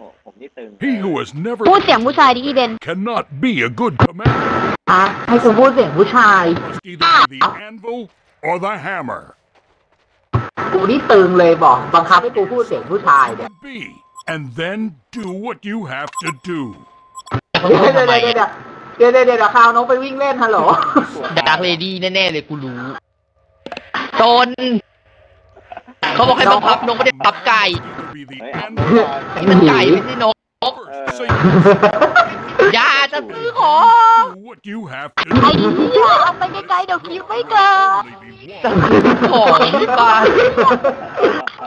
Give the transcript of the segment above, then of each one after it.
โอ้ผมนี่ตึง He who has never พูดเสียงผู้ชายดิอีเบน cannot be a good commander. อะให้กูพูดเสียงผู้ชาย Must either be the anvil or the hammer. กูนี่ตึงเลยบอก บังคับให้กูพูดเสียงผู้ชายเนี่ย Be and then do what you have to do. เดี๋ยวเดี๋ยวเดี๋ยวเดี๋ยวเดี๋ยวเดี๋ยวเดี๋ยวคราวนกไปวิ่งเล่นฮัลโหล ดาร์กเลดี้แน่ๆเลยกูรู้ ตน เขาบอกให้บังคับนกไม่ได้บังคับไก่ Either be the เฮ้ยอะ anvil นี่มันไก่ไม่ใช่นก first. Say อย่าจะซื้อของ do what you have to ไอ้ do. เหี้ยเอาไปไกลๆเดี๋ยวคลิปไม่เกิด Only be จะ one ซื้อของที่บ้าน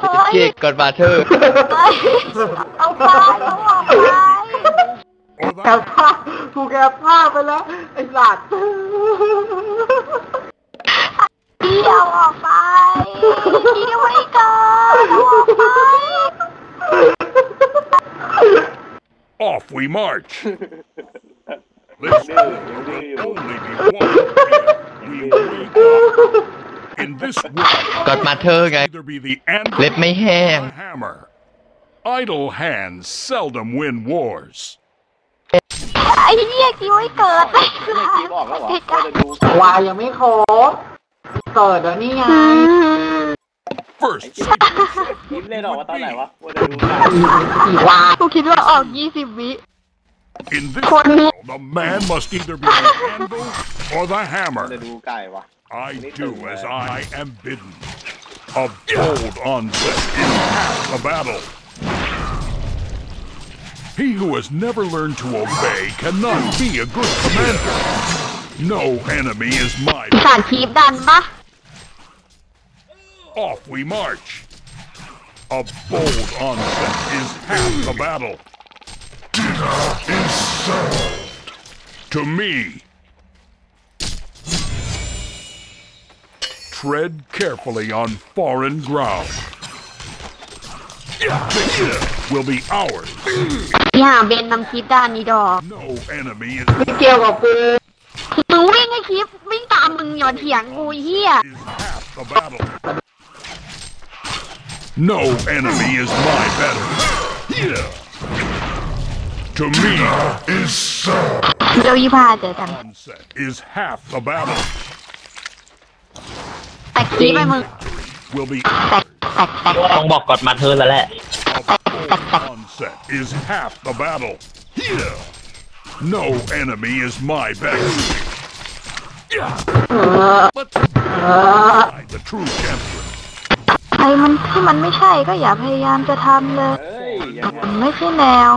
เฮ้ยเกตก่อนบาเธอร์เฮ้ยเอาไปเอาออกไป or แก the ผ้ากูแกผ้าไปแล้ว ไอ้สัตว์พี่เอาออกไปพี่ไม่เกิดเอาออกไป off we march. ดื้ This อยังดื้ออยู่ only be one if we wake up. In this world, ก่อนมาเธอร์ไง either be the anvil เล็บไม่แห้ง or the hammer. Idle hands seldom win wars. ไอ้เหี้ยคิดไม่เกิด ไม่คิดบอกแล้วเหรอว่าจะดู วายยังไม่ครบเกิดแล้วนี่ไง First, คิดเล่นออกมาตอนไหนวะว่าจะดูไก่ อีวาย กูคิดว่าออกยี่สิบวิ in this world, a man must either be the anvil or the ว่าจะ hammer. ดูไก่วะ I do as I am bidden. A bold onset is half the battle. He who has never learned to obey cannot be a good commander. No enemy is my สารคลิปดันปะ Off we march. A bold onset is half the battle. To me. Tread carefully on foreign ground. Victory will be ours. อย่าเบนนำคลิปด้านนี้ดอก No enemy is, ไม่เกี่ยวกับกู มึงวิ่งให้คลิปวิ่งตามมึงอย่าเถียงกูไอ้เฮีย is half the battle. No enemy is my better. To me is เดี๋ยวยี่พาเจอกัน onset is half the battle. แต่คลิปไปมึง Will be แตกแตกแตก ต้องบอกกดมาเธอแล้วแหละ a bold onset is half the battle. No enemy is my better. But I, the true champion, ไอ้มันที่มันไม่ใช่ก็อย่าพยายามจะทำเลยเฮ้ยยังไงมันไม่ใช่แนว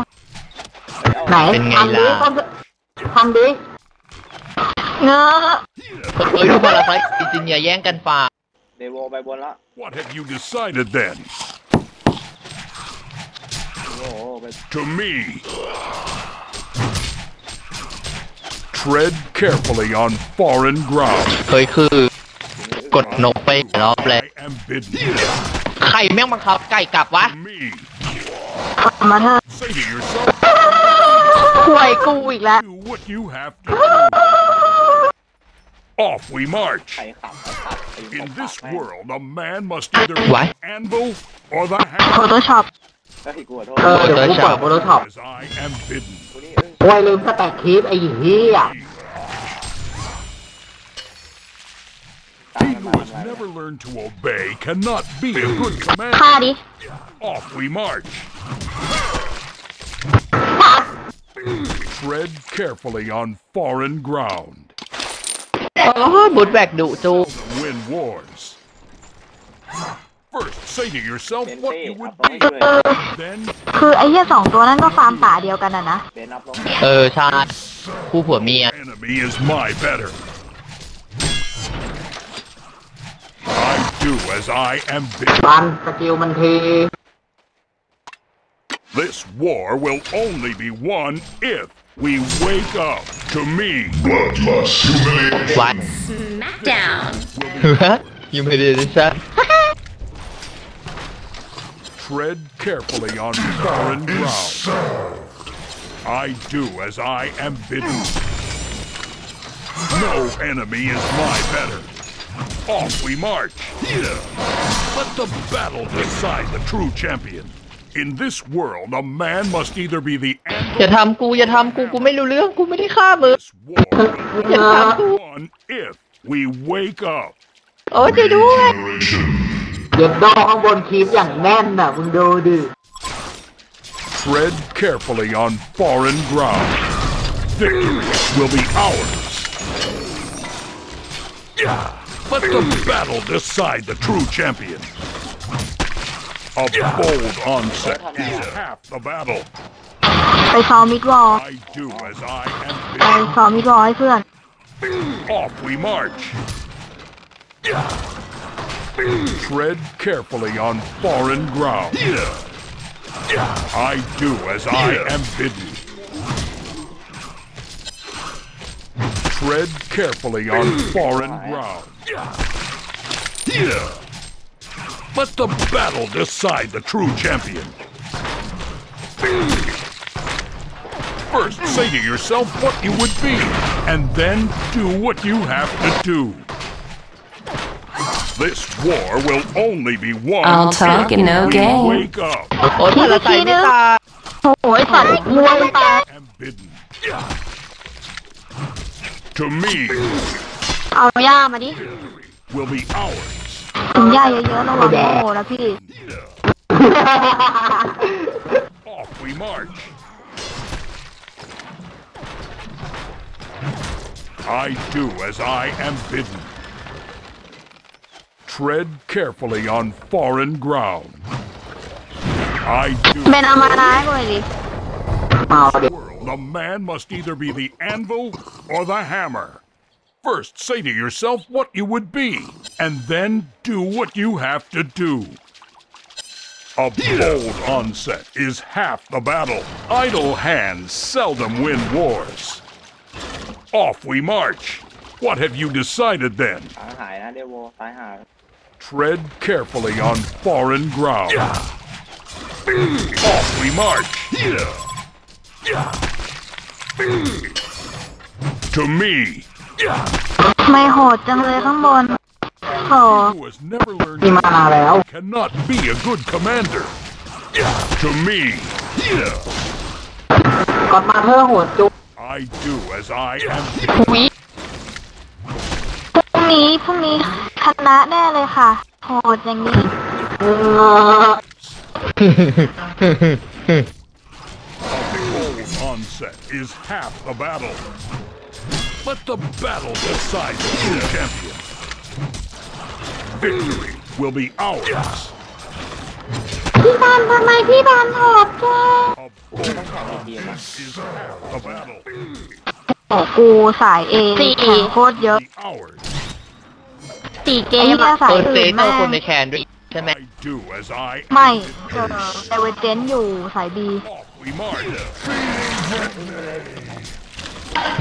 ไหนเป็นไงทำดิล่ะ ทำดิเงอะเอ้ยทุกคนละไฟอินจิเนียร์แย่งกันฝ่าเดโวไปบนละ what have you decided then? โอ้โหไป To me. Tread carefully on foreign ground. เคยคือ กดนกไปรอบแรก I am bidden. ใครแม่งบังคับไก่กลับวะ To me. มาเถอะ Say to yourself, ห่วยกูอีกแล้ว do what you have to do. Off we ใคร march. ขับใครขับตี In ตบปาก this แม่ง world, a man must either be What? the anvil or the โฟ hammer. โต้ช็อปก็ที่กลัวโทษเออเดี๋ยวกูเปิดโฟโต้ช็อป As I am bidden. กูนี่เอ้ยโอ้ยลืมสแต็กคลิปไอ้เหี้ย never learned to obey cannot be a good commander. ฆ่าดิ Off we march. Tread carefully on foreign ground. โอ้ยบุดแบกดุจู Win wars. First, say to yourself เบน what เต้ you อัพ would ลงให้ be. ด้วย Then คือไอ้เหี้ยสองตัวนั้นก็ฟาร์มป่าเดียวกันอะนะ เบนอัพลง เออใช่คู่ผัวเมีย enemy is my better. Do as I am bid. This war will only be won if we wake up to me. Bloodlust humiliation. Smackdown. you made This? that? Tread carefully on foreign ground. I do as I am bidden. No enemy is my better. Off we march. Let the battle decide the true champion. In this world, a man must either be the อย่า anvil ทำกูอย่าทำกูกูไม่รู้เรื่องกูไม่ได้ฆ่ามึง of this war will อย่าทำกู only one if we wake up. โอ้ช่วยด้วย เย็บดอข้างบนคีบอย่างแน่นน่ะมึงดูดิ Tread carefully on foreign ground. Victory will be ours. Yeah, let the battle decide the true champion. A bold onset is half the battle. ไปซ้อมมิดวอล I do as I ไป am ซ้อมมิดวอลให้เพื่อน bidden. Off we march. Yeah. Tread carefully on foreign ground. I do as I am bidden. Tread carefully on foreign ground. Here! Let the battle decide the true champion. First, say to yourself what you would be, and then do what you have to do. This war will only be won. I'll talk and no game. Wake up. To me. เอาย่ามาดิ will be ours. ถึงย่าเยอะๆระวังโง่นะพี่ Off we march. I do as I am bidden. Tread carefully on foreign ground. I do เป็นอามานาให้กูหน่อยดิ เอาเด็ก world, a man must either be the anvil or the hammer. First, say to yourself what you would be, and then do what you have to do. A bold onset is half the battle. Idle hands seldom win wars. Off we march. What have you decided then? Tread carefully on foreign ground. Off we march. To me, ไม่โหดจังเลยข้างบนโถ who has never learned มีมาแล้ว cannot be a good commander. To me, ก่อนมาเธอโหดจุ๊บ I do as I am. วิพรุ่งนี้พรุ่งนี้คณะแน่เลยค่ะ โหดอย่างนี้เออ Bold onset is half the battle. Let the battle decide the true champion. Victory will be ours. พี่บานทำไมพี่บานโหดจัง A bold onset is half the battle. โอ้กูสายเอแข่งโคตรเยอะ Be ours. สี่เกมอะสายเออเซอื่นนเอาแม่คนในงแคนด้วยใช่ไหม I do as I ไม่ am. เจอเอเวอร์เจนอยู่สายบี Off we march.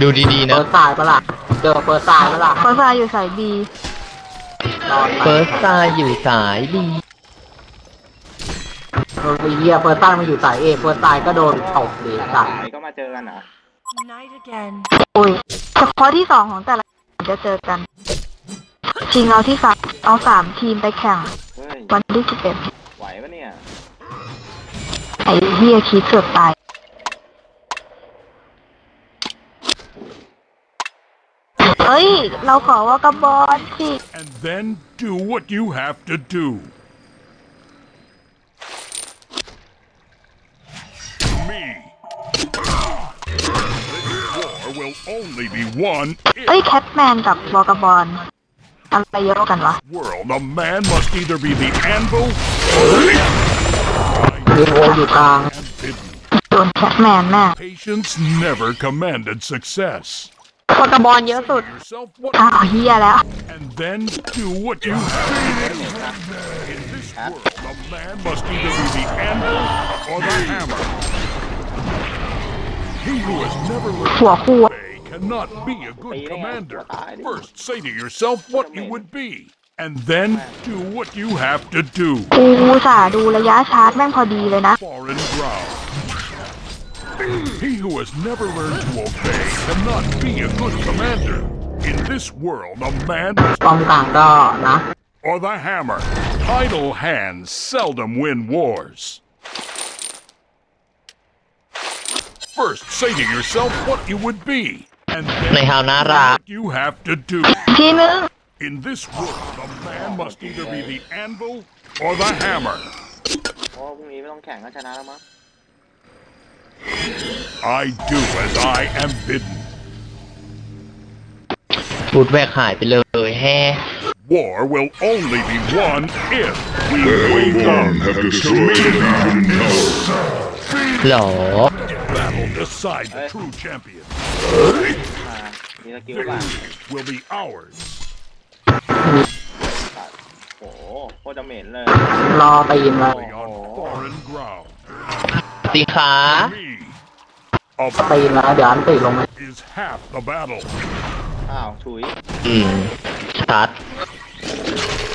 ดูดีๆเปินะดสายปะล่ะเจอเปิดสายปะล่ะเฟิร์สายอยู่สายบีนอนไปเฟิร์สตาอยู่สายดีเออไอ้เหี้ยเปิดสายมาอยู่สายเอเปิดสายก็โดนตบดีสัตว์สายก็มาเจอกันเหรอ Night again. โอ้ยเฉพาะที่สองของแต่ละจะเจอกันชิงเอาที่สามเอาสามทีมไปแข่ง เฮ้ย วันที่สิบเอ็ดไหวปะเนี่ย ไอ้เฮียคิดเกือบตาย เฮ้ย เราขอว่ากระบอลสิ And then do what you have to do. To me, this war will only be won เอ้ย in แคทแมนกับวอกระบอลอะไรเยอะกันวะ this world. A man must either be the anvil or the hammer. มีโออยู่กลาง I am bidden. โดนแคทแมนแน่ Patience never commanded success. วอกระบอลเยอะสุด Yourself what อ้าวเฮียแล้ว and then do what you have to do. In this world, a man must either be the anvil or the hammer. He who has never learned หัวคู่ to obey cannot be a good commander. First, say to yourself what you would be, and then do what you have to do. กูอุตสาห์ดูระยะชาร์จแม่งพอดีเลยนะ Foreign ground. He who has never learned to obey cannot be a good commander. In this world, a man must ป้อมกลางก็นะ or the hammer. Idle hands seldom win wars. First, say to yourself what you would be, and ใน then ฮาวน่ารัก what you have to do. ทีนึง In this world, a man must either be the anvil or the hammer. I do as I am bidden. ฟูดแวกหายไปเลยแฮ War will only be won if we wake One up. have destroyed the Legion Tower. หรอ Battle decide the true champion. มามีสกิลป่ะ Will be ours. โอ้โหโคตรจะเหม็นเลย รอตีนไว้ On foreign ground. ตีขา Me ตีนแล้วเดี๋ยวอันติลงมา is half the battle. อ้าวฉุย อืม ชัด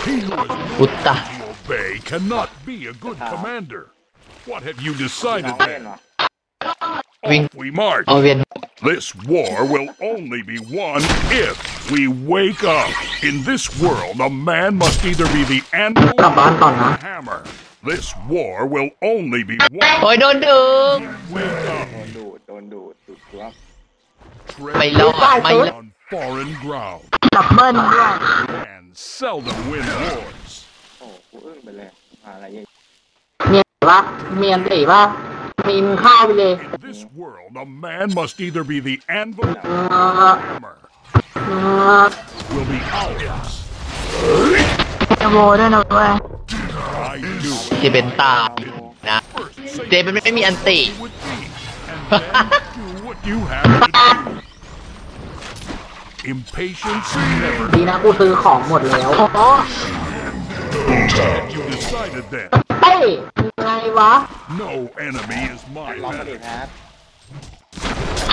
He who is อุตตะ to obey cannot be a good commander. What have you น้อง decided เล่น then? เหรอ วิ่ง We march. เอาเวียน This war will only be won if we wake up. In this world, a man must either be the anvil กลับบ้านก่อน or นะ the hammer. This war will only be โอ้ won. ยโดนดึง Wake up. โดนดูด โดนดูดดูดตัว ไม่ Tread รอดไม่รอด on foreign ground ดับเบิลด้วย and seldom win wars. โอ้กูอึ้งไปเลยอะไรอย่าง เมียนปะเมียนตีปะมีนข้าวไปเลย In this world, a man must either be the anvil or เอ the อ hammer. เออ Will be ours. เดโวด้วยนะเว้ย เจเป็นตายนะ เจมันไม่มีอันติดีนะกูซื้อของหมดแล้วเฮ้ยไงวะลองมาดิครั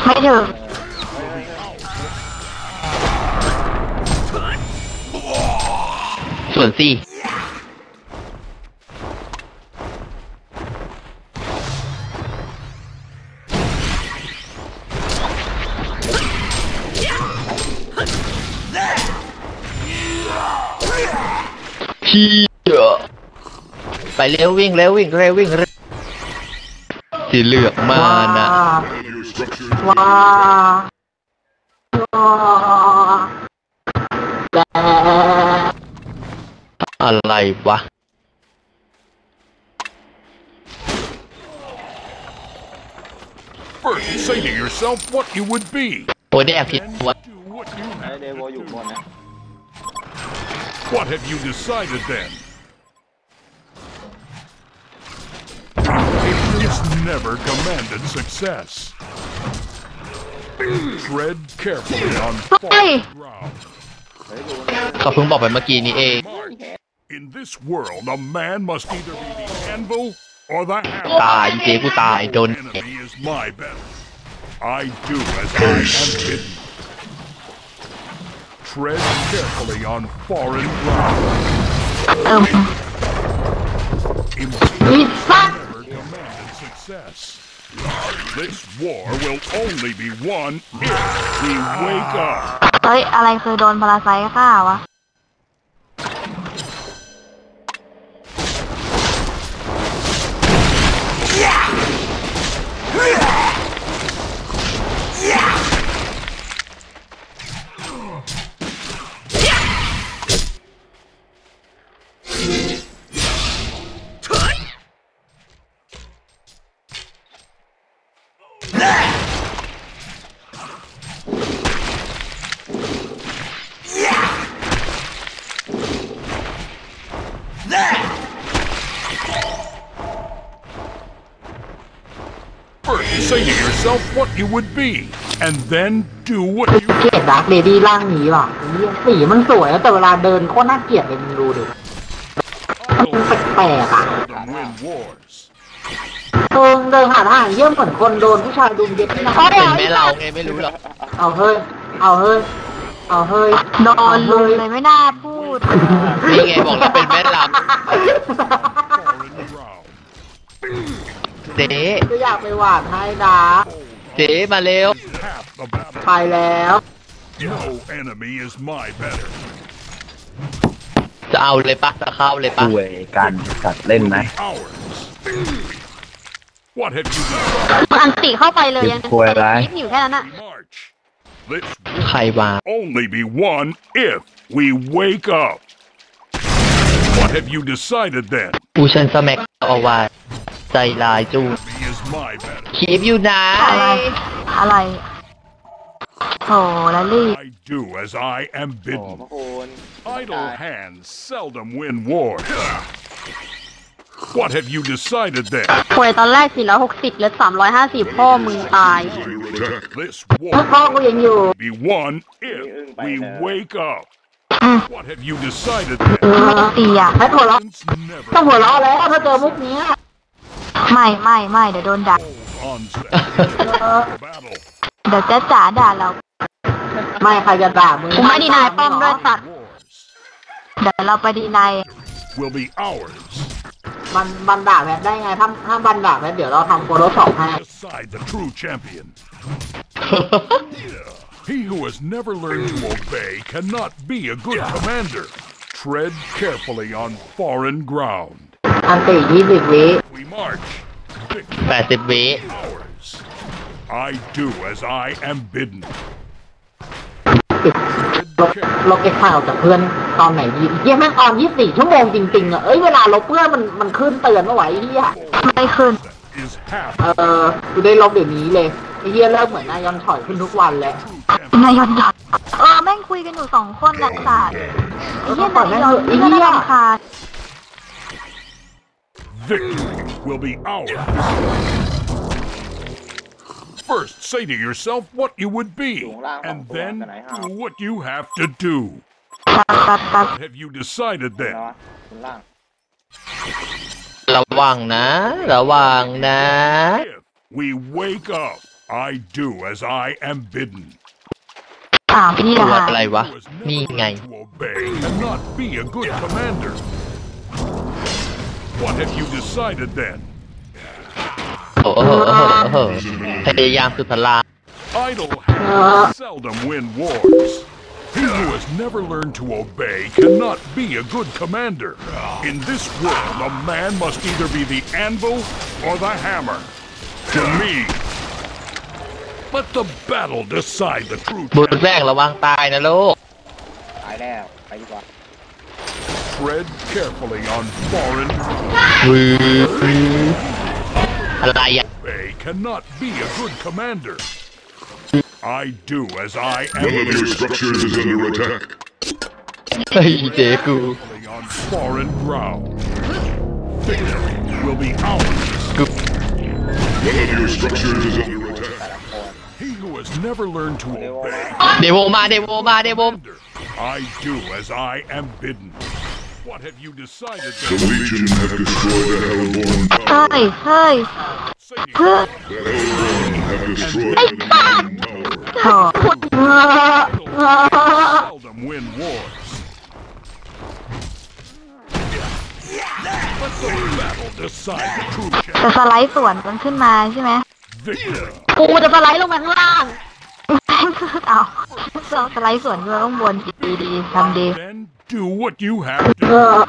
ไม่เถอะส่วนสี่ พี่ไปเร็ววิ่งเร็ววิ่งเร็ววิ่งเร็วสีเหลือกมาว้าน่ะ Your structures ว้าว้าแกอะไรวะ First, say to yourself what you would be, โอ้ยได้แอบผิด then วะ do what you ไอ้ have. เดโวอยู่บนนะ What have you decided then? Impatience never commanded success. Tread carefully on fallen ground. เฮ้ยดูนะ เขาเพิ่งบอกไปเมื่อกี้นี้เอง March. In this world, a man must either be the anvil or the ตาย hammer. เจ๊กูตายโดน Enemy is my better. I do as I am bidden. Tread carefully on foreign ground. เติม Impatience never commanded success. This war will only be won if we wake up. เฮ้ย อะไรเคยโดนพาราไซต์ฆ่าวะ yourself what you would be, and then do what you เกลียดดักเลดี้ร่างนี้ว่ะเหี้ยสีมันสวยนะแต่เวลาเดินโคตรน่าเกลียดเลยมึงดูดิ มันแปลกๆอะ seldom win wars. เออเดินหาทางเยี่ยมเหมือนคนโดนผู้ชายดุมเย็บที่หน้าเป็นแม่เราไงไม่รู้หรอกเอาเฮ้ย เอาเฮ้ย เอาเฮ้ยโดนลุมเลยไม่น่าพูด นี่ไงบอกแล้วเป็นแม่เรา Foreign ground. เจ๊ก็อยากไปหวานให้ดาเจ๊มาเร็ว Half the battle. ไปแล้ว No enemy is my better. จะเอาเลยปะจะเข้าเลยปะด้วยการจัดเล่นไหม Ours. What have you decided? อันติเข้าไปเลยยังเป็นควยอะไรยิบอยู่แค่นั้นอะ We march. This ใครวาง only be won if we wake up. What have you decided then? กูชันสแม็กเอาไว้ ใจลายจู Me is my battle. คีบอยู่ไหนอะไร อะไรโถแล้วลี่ I do as I am โอ้ bidden. พระคุณ Idle hands seldom win wars. What have you decided then? ป่วยตอนแรก 460เหลือ350 พ่อมึงตาย Under attack. This พ่อ war กูยังอยู่ be won if we wake up. What have you decided ไม่ then? ตีอะให้หัวเราะ Since ต้อง never หัวเราะแล้วถ้าเจอมุกเนี้ย ไม่ไม่ไม่เดี๋ยวโดนด่า onset battle. เดี๋ยวจะจ๋าด่าเรา ไม่ใครจะด่ามึงกูไม่ดีนายป้อมด้วยสัตว์ Wars เดี๋ยวเราไปดีนาย will be ours. มันมันด่าแพทได้ไง ถ้าถ้าบันด่าแพทเดี๋ยวเราทำโฟโต้ช็อปให้ Decide the true champion. He who has never learned to obey cannot be a good commander. Tread carefully on foreign ground. อันติยี่สิบวิ We march. Victory 80 วิ ours. I do as I am bidden. ติดลบลบเก็บข่าวจากเพื่อนตอนไหนดีเยี่ยแม่งออนยี่สิบสี่ชั่วโมงจริงๆอะเอ้ย เวลาลบเพื่อนมันมันขึ้นเตือนมาไหวไอ้เฮียไม่ขึ้น Is half เออกูได้ลบเดี๋ยวนี้เลยไอ้เฮียเริ่มเหมือนนายอนถอยขึ้นทุกวันแล้ว true champion. นายอนดักเออแม่งคุยกันอยู่สองคนดักศาสตร์ไอ้เหี้ยนายอนไอ้เพื่อนเหี้ยรำคาญ Victory will be ours. First, say to yourself what you would be, and then do what you have to do. ตัดตัดตัด What have you decided แล้ then? วคุณล่าง ระวังนะ ระวังนะ If we wake up, I do as I am bidden. อ้าวนี่แห ตั ละ ว ค่ะ อะไรวะ Who has นี่ never ไง learned to obey cannot be a good commander. What have you decided then? โอ้โหโอ้โหโอ้โหพยายามสุดพลัง Idle hands seldom win wars. He who has never learned to obey cannot be a good commander. In this world, a man must either be the anvil or the hammer. To me. Let the battle decide the true บุญ champion. แรกระวังตายนะลูก ตายแล้ว ไปดีกว่า Tread carefully on foreign They cannot be a good commander. I do as I am. One of your structures is under attack. carefully on foreign ground. Victory will be ours. One of your structures is under attack. He who has never learned to obey. They will, ma, they will, ma, they will. I do as I am bidden. What have you decided The then? Legion have destroyed the Hellborn เฮ้ Tower. ยเฮ้ย Say to เพื่อ yourself, The Hellborn have destroyed the Hellborn Tower. โถ seldom win wars. Let the battle decide the true จะ champion. สไลด์สวนกันขึ้นมาใช่ไหม Victor กูจะสไลด์ลงมาข้างล่าง เอาเราสไลด์สวนขึ้นมาข้างบนดีดีๆทำดี Then Do what you have to.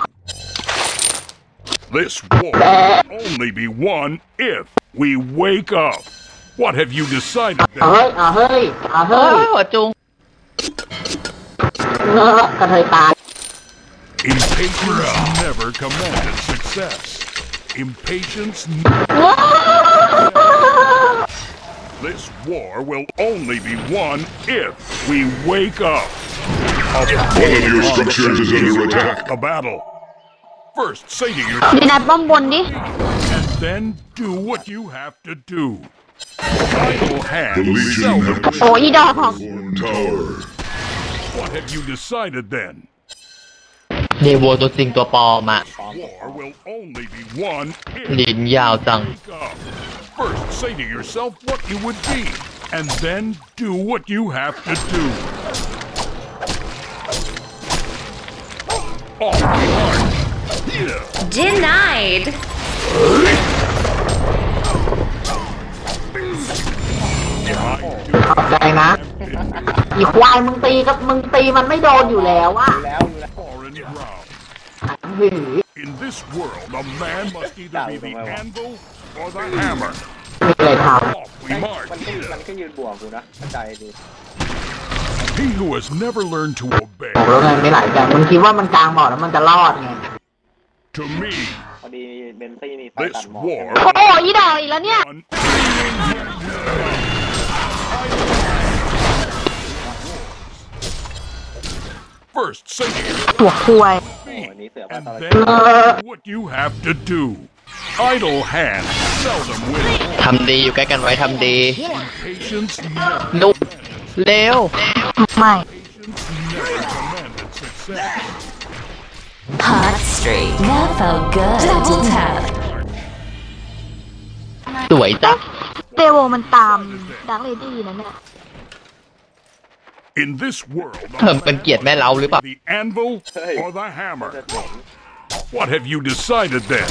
This war will only be won if we wake up. What have you decided? Ahoy, ahoy, ahoy. Oh, Impatience never commanded success. Impatience This war will only be won if we wake up. A One of your structures is under attack. a battle. First, say to ดี yourself, นายป้อมบนดิ and then do what you have to do. Idle The hands Legion seldom have win. โอ้ยดอก Hellborn Tower. What have you decided then? เดโวตัวจริงตัวปลอมอ่ะ War will only be won if ลิ้นยาวจัง wake up. First, say to yourself what you would be, and then do what you have to do. Denied. ขอบใจนะ อีควายมึงตีกับมึงตีมันไม่โดนอยู่แล้วอะดูแล้วดูแล้ว Foreign ground. หือ In this world, a man must either be the anvil or the hammer. มีอะไรท Off we มัน march. ก็มันก็ยืนบวกกูนะเข้าใจดี He who has never learned to obey, ำบอกแล้วไงไม่หลายใจมันคิดว่ามันกลางบ่อแล้วมันจะรอดไง to me, พอดีเบนซี่มีไฟ this ตัดหมอก war โอ้โหอีดอกอีกแล้วเนี่ย an First, say to yourself หัวควาย โอ้อันนี้เสือพัน and ตะ then do what you have to do. Idle hands seldom win. ทำดีอยู่ใกล้กันไว้ทำดี Patience never, นุก เร็ว ไม่ patience never commanded success. Hot streak. That felt good. Double tap. สวยจัง เดโวมันตามดักเลดี้นะเนี่ย In this world, เพิ่มเป็นเกียรติแม่เราหรือเปล่า the anvil Hey. or the จะ hammer? เจ๋ง What have you decided then?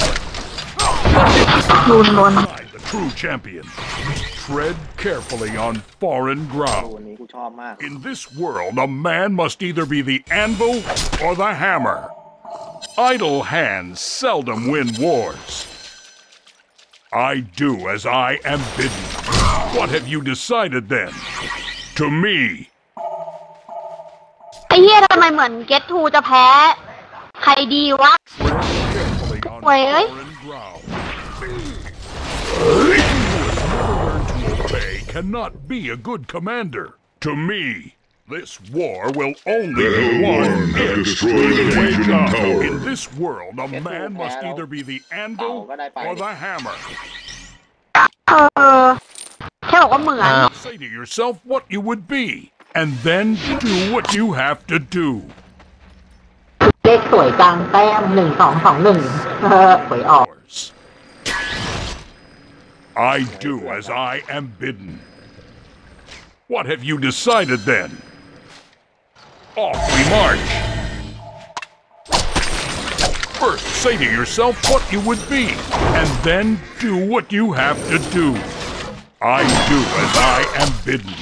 รูนบน Find the true champion. Tread carefully on foreign ดู ground. อันนี้กูชอบมาก In this world, a man must either be the anvil or the hammer. Idle hands seldom win wars. I do as I am bidden. What have you decided then? To me, ไอ้เหี้ยทำไมเหมือนเกตทูจะแพ้ ใครดีวะ carefully on Wait, eh? foreign ground. cannot be a good commander. To me, this war will only The be Hellborn won have if destroyed we the wake Legion up. Tower. In this world, a man must either be the anvil or the hammer. เออ แค่บอกว่าเหมือน อ้าว Say to yourself what you would be, and then do what you have to do. เลขสวยกลางแต้มหนึ่งสองสองหนึ่งเออหวยออก Yours. I do as I am bidden. What have you decided then? Off we march. First, say to yourself what you would be, and then do what you have to do. I do as I am bidden.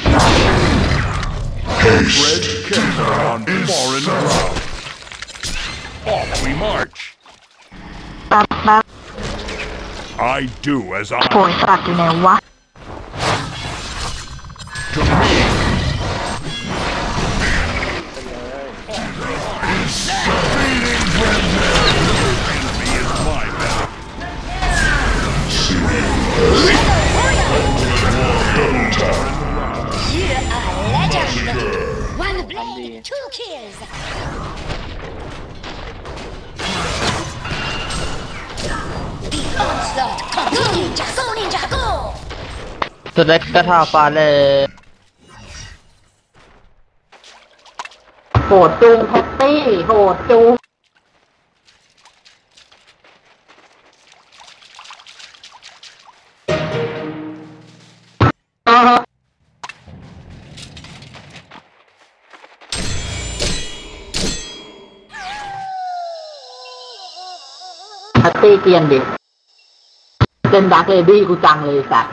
Tread carefully on foreign ground. Off we march. I do as โผ I ยสัตว์อยู่ไหนวะ to me. Enemy is my battle. One blade, two kills. สุดแรกก็ท่าฟ้าเลยโหดจูงแพตตี้โหดจูงอ่าฮะแพตตี้เกรียนดิเป็นดักเลดี้กูจังเลยสัตว์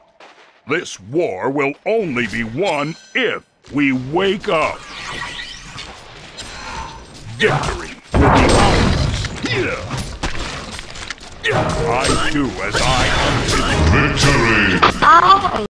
This war will only be won if we wake up. Victory will be ours. I do as I am. Victory! Oh.